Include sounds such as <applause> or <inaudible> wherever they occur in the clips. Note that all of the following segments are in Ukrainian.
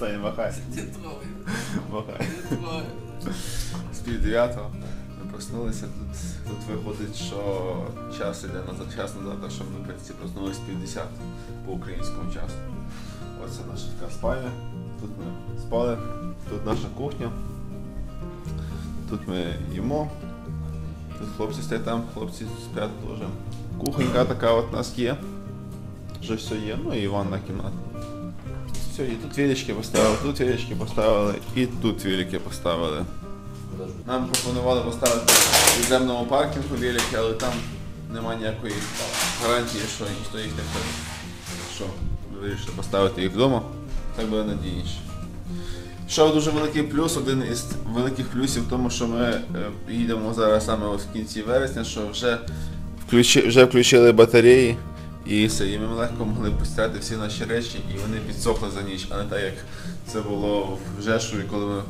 сцені, махай. Трогай, трогай. З пів дев'ятого ми проснулися. Тут, тут виходить, що час іде назад, час назад, що ми в проснулися пів десятого по українському часу. Оце наша така спальня. Тут ми спали, тут наша кухня. Тут ми їмо. Тут хлопці стоять там, хлопці сплять теж. Кухонька така от у нас є. Вже все є, ну і ванна кімната. Все, і тут велички поставили, тут велички поставили, і тут велики поставили. Нам пропонували поставити в підземному паркінгу велики, але там немає ніякої гарантії, що ніхто їх не ходить. Що, вирішили поставити їх вдома, так буде надійніше. Що дуже великий плюс, один із великих плюсів в тому, що ми е, їдемо зараз саме в кінці вересня, що вже, включи, вже включили батареї і все, і ми легко могли постирати всі наші речі, і вони підсохли за ніч, а не так як це було в Жешові, коли ми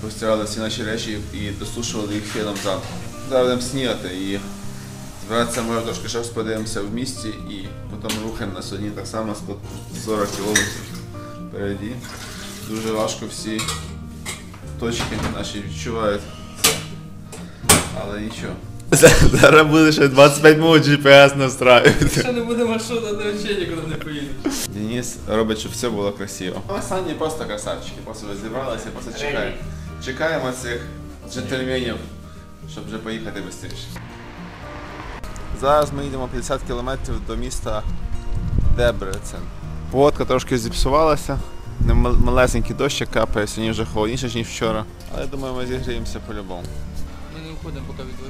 постирали всі наші речі і досушували їх феном зранку. Зараз будемо снігати і збиратися може трошки ще подивимося в місті і потім рухаємо на сьогодні так само 140 кілометрів впереді. Дуже важко всі точки наші відчувають це. Але нічого. Зараз буде ще 25 минут GPS настраювати. Якщо не буде маршрута, то взагалі нікуди не поїдеш. Денис робить, щоб все було красиво. Ми останні просто красавчики, просто зібралися, просто чекаємо. Чекаємо цих джентльменів, щоб вже поїхати швидше. Зараз ми їдемо 50 кілометрів до міста Дебрецен. Погодка трошки зіпсувалася. Малесенький дощик капає, сьогодні вже холодніше, ніж вчора. Але думаю, ми зігріємося по-любому. Ми поки від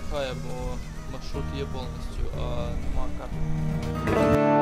бо маршрут є повністю, а нема карти.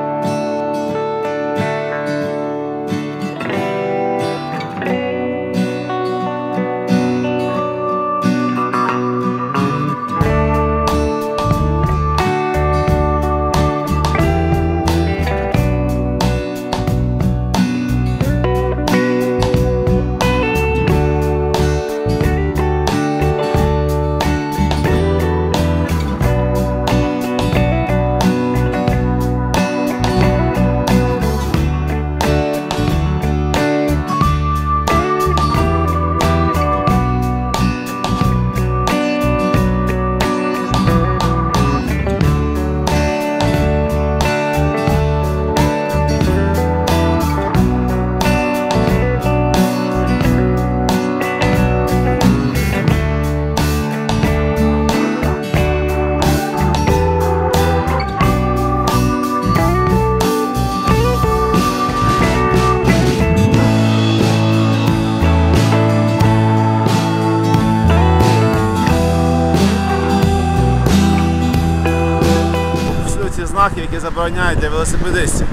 Які забороняють для велосипедистів.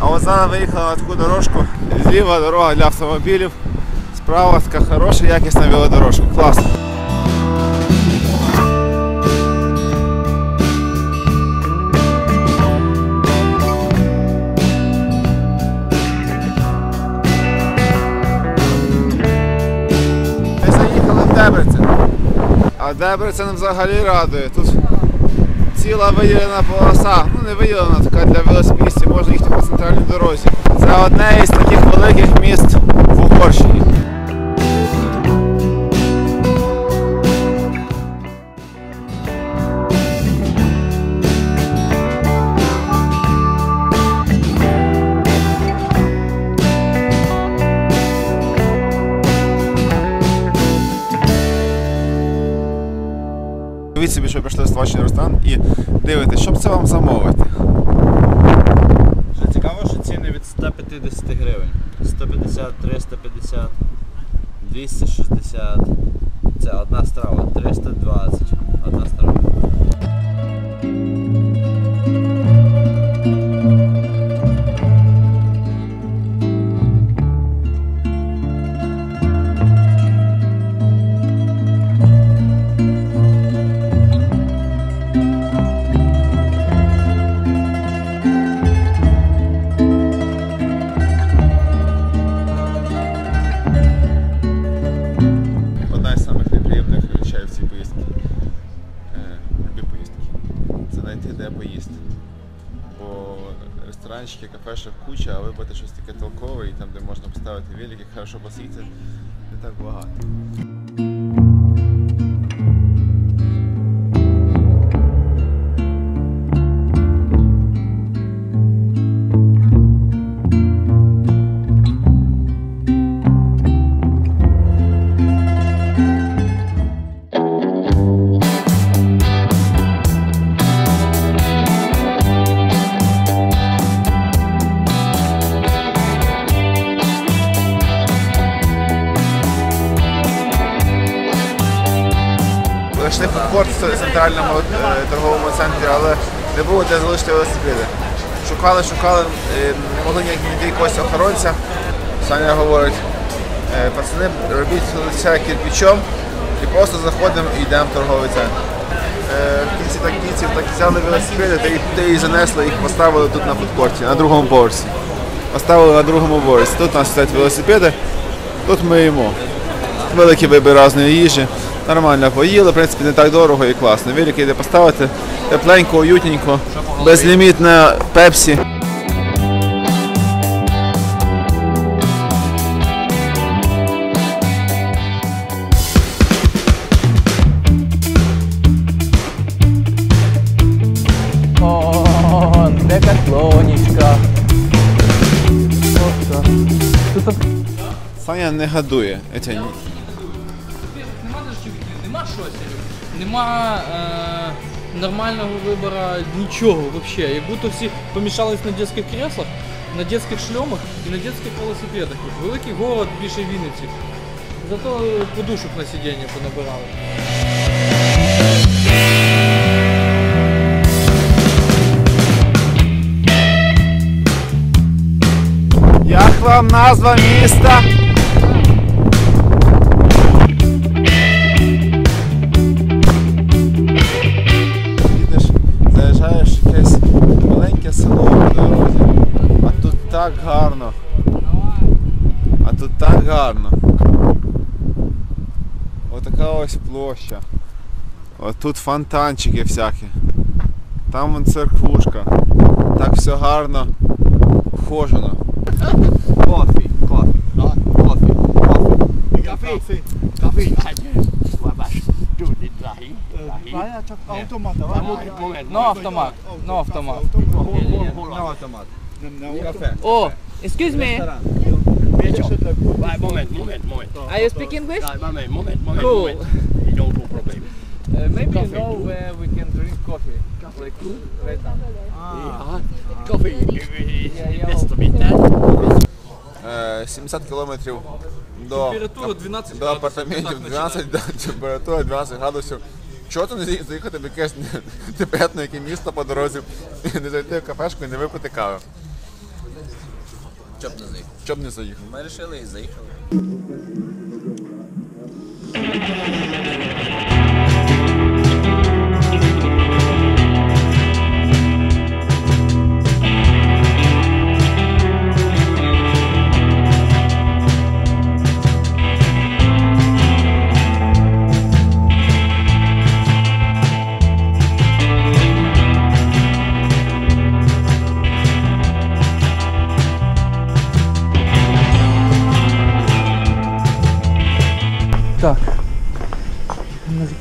А от зараз виїхала на таку дорожку. Зліва дорога для автомобілів, справа така хороша, якісна велодорожка. Класно. Ми заїхали в Дебрецен. А Дебрецен взагалі радує. Тут ціла виділена полоса, ну не виділена така для велосипедистів, можна їхати по центральній дорозі. Це одне із таких великих міст в Угорщині. Смачний ресторан і дивитесь, щоб це вам замовити. Вже цікаво, що ціни від 150 гривень. 150, 350, 260. Це одна страва, 320. Одна страва. Знайти де поїсти. Бо ресторанчики, кафешок куча, а вибрати щось таке толкове і там, де можна поставити велики, хорошо посити, не так багато. Зайшли фудкорт в центральному е, торговому центрі, але не було де залишити велосипеди. Шукали, шукали, е, не могли ніяк знайти якогось охоронця. Саня говорить, «Е, пацани, робіть лиця кирпичом і просто заходимо і йдемо в торговий центр. В кінці так кінців так взяли велосипеди та й, та й занесли їх, поставили тут на фудкорті, на другому поверсі. Поставили на другому поверсі. Тут у нас стоять велосипеди, тут ми їмо. Великий вибір різної їжі. Нормально поїли, в принципі, не так дорого і класно. Великий де поставити, тепленько, уютненько, безлімітне пепсі. О, декатлонічка. Тут Саня не гадує. Етя, Нема е, нормального вибору нічого взагалі. Як будто всі помішались на дитячих креслах, на дитячих шльомах і на дитячих велосипедах. Великий город більше Вінниці. Зато подушок на сидіння понабирали. Як вам назва міста? Гарно. Отака ось площа. От тут фонтанчики всякі. Там вон церквушка. Так все гарно ухожено. Кофі, кофі, кофі, кофі. Automata, Момент, момент. No автомат. No автомат. На автомат. О, excuse me. Момент, момент, момент. Are you speak English? Дай, Момент, момент, момент, Cool. момент. You don't problem. Uh, maybe you know where we can drink coffee. Like right now. Ja, Coffee yeah. is best of it, hè? Е, 70 кілометрів до, 12 до апартаментів, 12, да, температура 12 градусів. Чого ти не заїхати в якесь <laughs> непонятне яке місто по дорозі, <laughs> не зайти в кафешку і не випити кави? Щоб не заїхав. Щоб не заїхав. Ми вирішили і заїхали.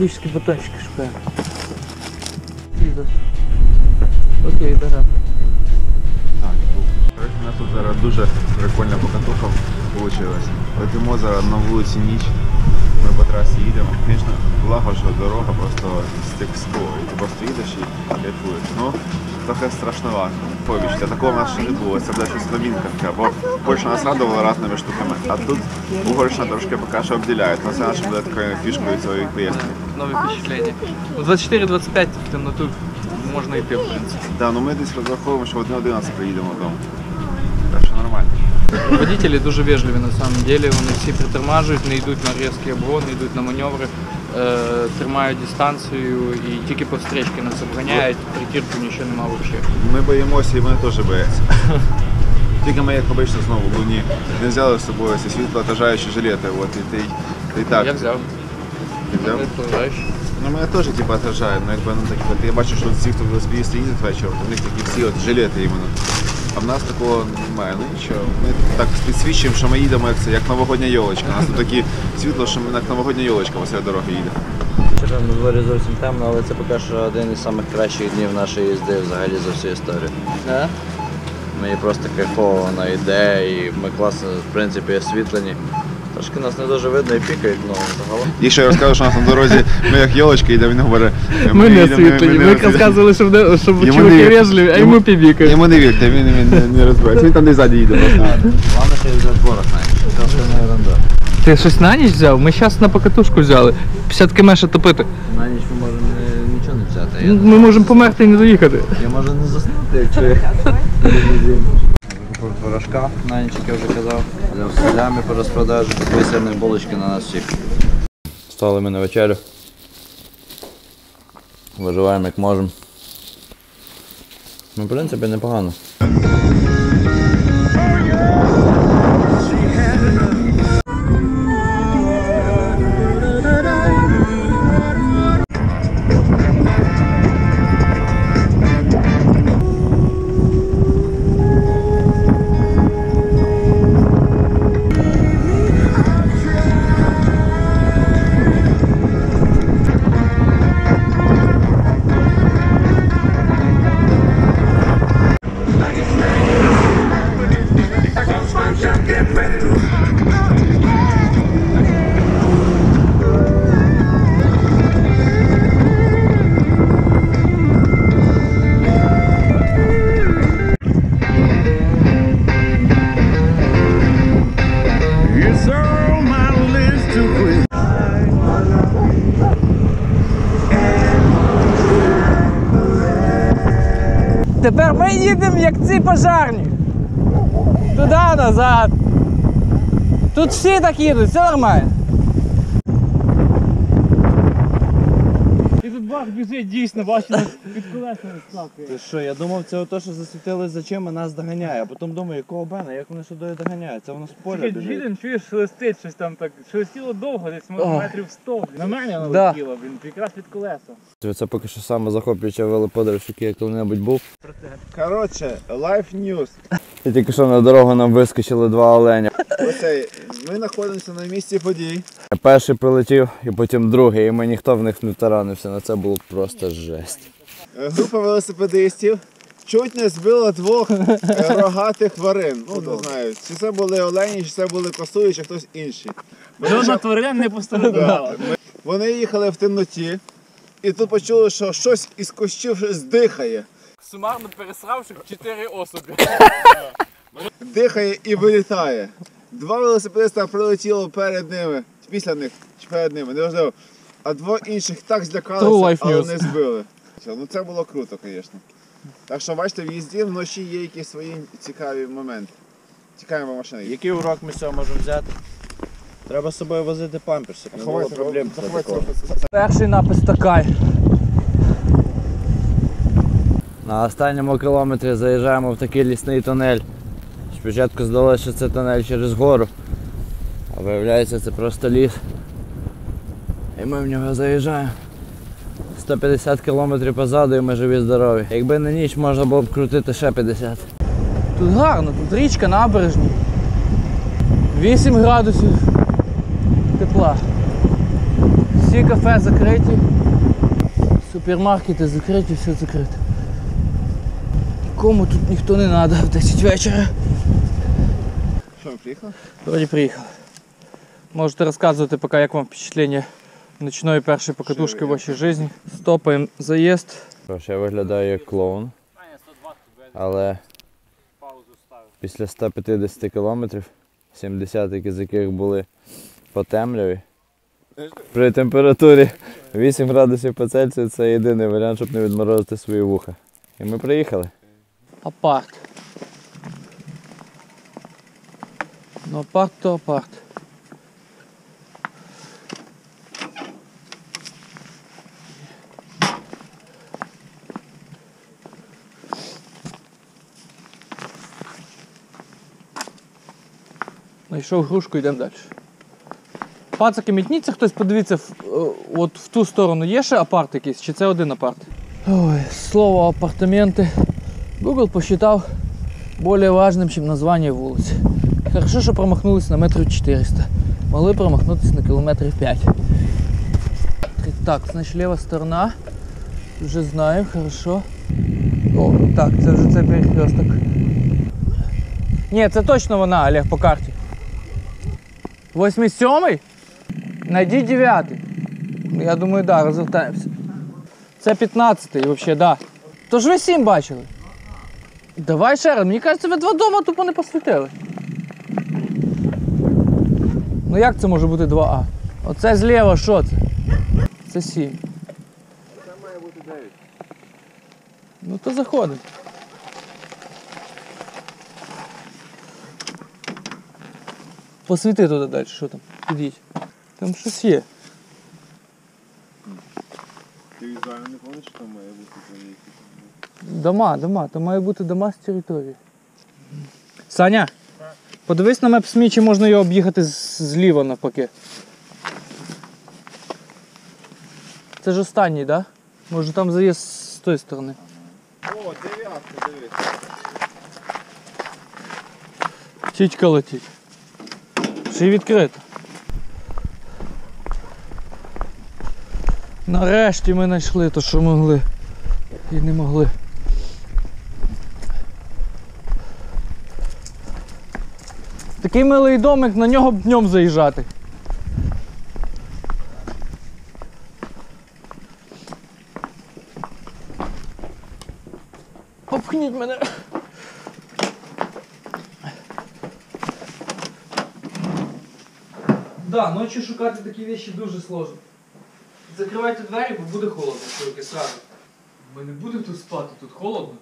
Энергетический батончик шукаем. Окей, берем. Так, у нас тут зараз дуже прикольна покатуха вийшла. Летимо зараз на вулиці ніч. Ми по трасі їдемо. Звісно, благо, що дорога просто стекско. І ти просто їдеш і кайфуєш. Ну, трохи страшновато. Повіч, такого в нас ще не було. Це буде щось новинка така. Бо Польща нас радувала різними штуками. А тут Угорщина трошки поки що обділяє. Ну, це наша буде такою фішкою цієї поїздки. Новые впечатления. В 24-25 в темноту можно идти, в принципе. Да, ну ми десь розраховуємо, що в 1.11 приїдемо додому. Так що нормально. Водителі дуже вежливі на самом деле, вони всі притормажують, не йдуть на різкі обгони, йдуть на маневри, е, тримають дистанцію і тільки по встречці нас обганяють, притірку нічого нема взагалі. Ми боїмося і вони теж бояться. <laughs> Тільки ми, як обично, знову в луні не взяли з собою ці світлоотражаючі жилети. От, і ти, ти так. Я взяв. Ти взяв? Відповідаючи. Ну, мене теж типу, отражають, ну, якби, ну, так, от, я бачу, що всі, хто велосипедисти їздять вечором, то в них такі всі от жилети іменно. А в нас такого немає. Ну нічого. Ми так підсвічуємо, що ми їдемо як це, як новогодня йолочка. У нас тут такі світло, що ми як новогодня йолочка посеред дороги їде. Вчора на дворі зовсім темно, але це поки що один із самих кращих днів нашої їзди взагалі за всю історію. Да? Мені просто кайфово вона йде і ми класно, в принципі, освітлені. Трошки нас не дуже видно і пікають, ну загалом. І ще я розказав, що у нас на дорозі ми як йолочка їдемо, він говорить. Ми не освітлені, не ми розказували, щоб, не- щоб чуваки не- вежливі, а йому- пібікають. Йому не вірте, він, він не, не розбирається. Він там десь ззаді їде просто. Головне, що я взяв творог остальна ерунда. Ти щось на ніч взяв? Ми зараз на покатушку взяли. 50 км ще топити. На ніч ми можемо нічого не взяти. Ми можемо померти і не доїхати. я можу не заснути, якщо <laughs> я. Творожка, на ніч, як я вже казав. Селями по розпродажу, Висерні булочки на нас всіх. Стали ми на вечерю. Виживаємо як можемо. Ну, в принципі, непогано. Тепер ми їдемо як ці пожарні. Туди назад. Тут всі так їдуть, все нормально. І біжить дійсно, бачиш, під колесами скакує. Ти що, я думав, це ото, що засвітили за чим і нас доганяє, а потім думаю, якого бена, як вони сюди доганяють? Це воно з поля Тільки біжить. Джілен, чуєш, шелестить щось там так. Шелестіло довго, десь може Ох. метрів 100. На мене воно Да. летіло, він якраз під колеса. Це поки що саме захоплююча велоподорож, який я коли-небудь був. Коротше, Life News. І тільки що на дорогу нам вискочили два оленя. Оцей, ми знаходимося на місці подій. Перший прилетів, і потім другий, і ми ніхто в них не таранився. На це було просто жесть. Е, Група велосипедистів чуть не збила двох е, рогатих тварин. Ну, не знаю, чи це були олені, чи це були косулі, чи хтось інший. Жодна тварина не постраждала. Вони їхали в темноті, і тут почули, що щось із кущів щось дихає. Сумарно пересравши 4 особи. Дихає і вилітає. Два велосипедиста прилетіло перед ними, після них, чи перед ними, неважливо. А двоє інших так True злякалися, life але news. не збили. Ну це було круто, звісно. Так що бачите, в їзді вночі є якісь свої цікаві моменти. Цікаві машини. Який урок ми з цього можемо взяти? Треба з собою возити памперс, щоб не було проблем. після такого. Перший напис такай. На останньому кілометрі заїжджаємо в такий лісний тунель. Спочатку здалося, що це тунель через гору, а виявляється це просто ліс. І ми в нього заїжджаємо. 150 кілометрів позаду і ми живі здорові. Якби не ніч, можна було б крутити ще 50. Тут гарно, тут річка набережні. 8 градусів тепла. Всі кафе закриті. Супермаркети закриті, все закрите. Кому тут ніхто не треба в 10 вечора. Що, приїхали? Вроді приїхали. Можете розказувати поки, як вам впечатлення ночної першої покатушки в вашій житті. Стопаємо заїзд. Я виглядаю як клоун. Але після 150 кілометрів, 70 з яких були по темряві, при температурі 8 градусів по Цельсію це єдиний варіант, щоб не відморозити свої вуха. І ми приїхали. Апарт. Ну апарт то апарт. Знайшов грушку, йдемо далі. Пацаки, мітніться хтось, подивіться, е, от в ту сторону є ще апарт якийсь, чи це один апарт? Ой, слово апартаменти. Google посчитав более важным, чем название вулиці. Хорошо, що промахнулись на метрів 400. Могли промахнутися на кілометрів 5. Так, значить ліва сторона. Вже знаю, хорошо. О, так, це вже цей перехресток. Ні, це точно вона, Олег, по карті. 87-й? Найди 9 Я думаю, да, розвертаємося. Це 15-й взагалі, да. Тож ви 7 бачили. Давай ще раз, мені кажеться, ви два дома тупо не посвітили. Ну як це може бути 2А? Оце зліва, що це? Це 7. Це має бути 9. Ну то заходить. Посвіти туди далі, що там? Підіть. Там щось є. Ти візуально не пам'ятаєш, що там має бути за Дома, дома, то має бути дома з території. Саня, подивись на меп СМІ, чи можна його об'їхати з- зліва навпаки. Це ж останній, так? Да? Може там заїзд з тої сторони. О, дев'ятка, дивись. Птічка летить. Ще відкрито. Нарешті ми знайшли те, що могли. І не могли. Такий милий домик, на нього б днем заїжджати. Попхніть мене. Да, ночі шукати такі речі дуже сложно. Закривайте двері, бо буде холодно, чоловіки, сразу. Ми не будемо тут спати, тут холодно.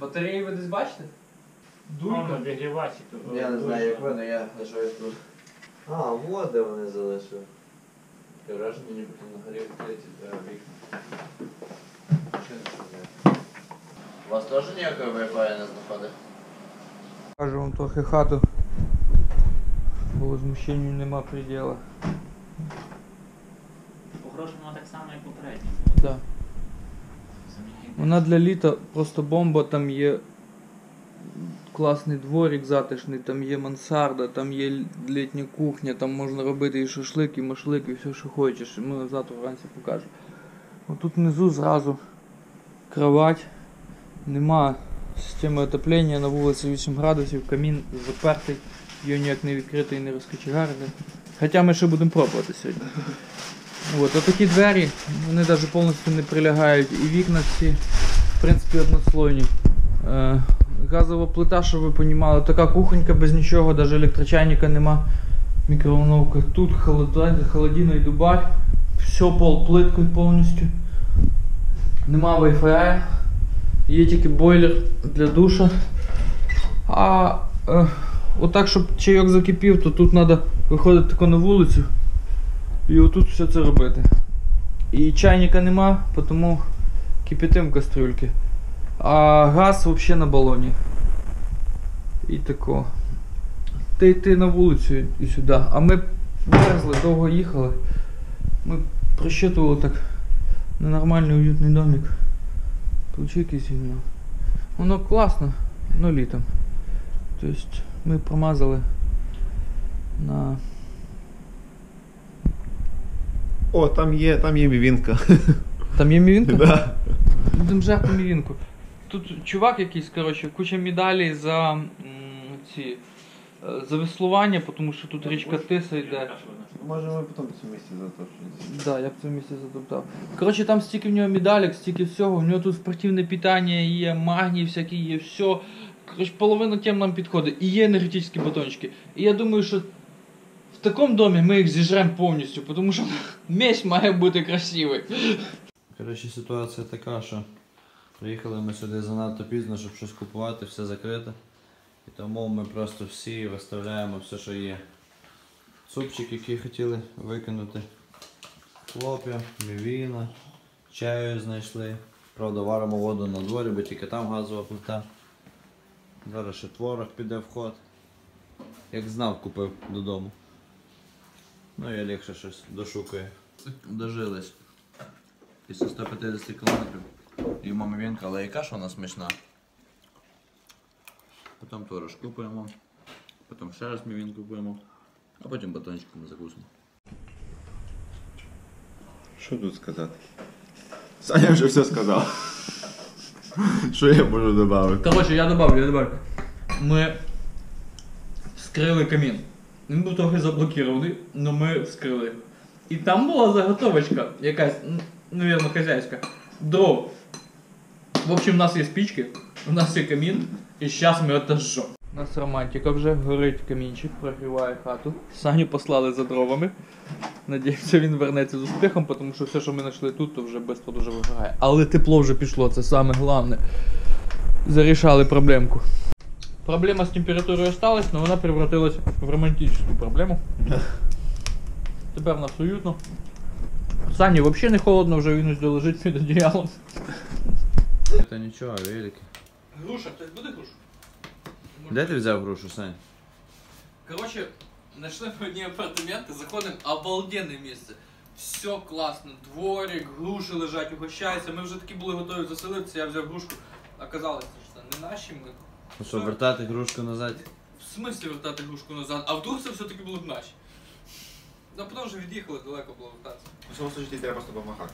Батареї ви десь бачите? Обігрівачі. то- Я не знаю, як вони, я лишаюсь тут. А, вот де вони залишили. Гараж мені потім на горі відкриті треба вікна. Ще не знаю. У вас теж ніякого Wi-Fi не знаходить? Покажу вам трохи хату. Бо возмущенню нема приділа. По-хорошому вона так само, як попередня. Да. Вона для літа просто бомба, там є класний дворик затишний, там є мансарда, там є літня кухня, там можна робити і шашлик, і машлик, і все, що хочеш. Ми завтра вранці покажемо. Отут внизу зразу кровать, нема системи отоплення, на вулиці 8 градусів, камін запертий, його ніяк не відкритий і не розкочегарений. Хоча ми ще будемо пробувати сьогодні. От, отакі двері, вони навіть повністю не прилягають. І вікна всі, в принципі, однослойні. Е, газова плита, щоб ви розуміли, така кухонька без нічого, навіть електрочайника нема. Мікроволновка. Тут холодильний дубар. Все пол плиткою повністю. Нема Wi-Fi. Є тільки бойлер для душа. А е, отак, щоб чайок закипів, то тут треба виходити тако на вулицю. І отут все це робити. І чайника нема, тому кипятим кастрюльки. А газ взагалі на балоні. І тако. Ти йти на вулицю і сюди. А ми мерзли, довго їхали. Ми просчитували так ненормальний уютний домик. Получи якийсь гімно. Воно класно, но літом. Тобто ми промазали на О, там є, там є мівінка. Там є мівінка? Да. Будемо жерти мівінку. Тут чувак якийсь, коротше, куча медалей за м, ці е, за веслування, тому що тут річка Тиса йде. Може ми потім цю місці затопчемося. Да, я б це місце затоптав. Коротше, там стільки в нього медалек, стільки всього, в нього тут спортивне питання є, магній всякий є, все. Коротше, половина тем нам підходить. І є енергетичні батончики. І я думаю, що в такому домі ми їх зіжремо повністю, тому що меч має бути красивий. Коротше, ситуація така, що приїхали ми сюди занадто пізно, щоб щось купувати, все закрите. І тому ми просто всі виставляємо все, що є. Супчик, який хотіли викинути. Хлоп'я, мівіна, чаю знайшли. Правда, варимо воду на дворі, бо тільки там газова плита. Зараз ще творог піде в ход. Як знав, купив додому. Ну і Олег ще щось дошукує. Дожились. Після 150 кілометрів. Їмо мівінка, але яка ж вона смачна. потім творожку п'ємо, потім ще раз мівінку п'ємо, а потім батончиком закусимо. Що тут сказати? Саня вже все сказав. <laughs> Що я можу додати? Короче, я добавлю, я добавлю. Ми вскрили камін. Він був трохи заблокірований, але ми вскрили. І там була заготовочка, якась, навірно, хазяйська. Дров. В общем, у нас є спички, у нас є камін, і зараз ми це жжем. У нас романтика вже горить камінчик, прогріває хату. Саню послали за дровами. Надіємося, він вернеться з успіхом, тому що все, що ми знайшли тут, то вже швидко дуже вигорає. Але тепло вже пішло, це саме головне. Зарішали проблемку. Проблема з температурою осталась, але вона превратилась в романтичну проблему. <laughs> Тепер в нас уютно. Сані взагалі не холодно, вже він ось лежить під одіялом. Це нічого, велике. Груша, хтось буде грушу? Де ти взяв грушу, Сань? Короче, нашли мы одни апартаменты, заходим, обалденне місце. Все класно, дворик, груші лежать, угощаються. Ми вже такі були готові заселитися, я взяв грушку. Оказалось, що це не наші ми. Ну що, вертати грушку назад? В смислі вертати грушку назад, а вдруг це все-таки були б наші. Ну, потім вже від'їхали, далеко було вертатися. У цьому случаї треба просто помахати.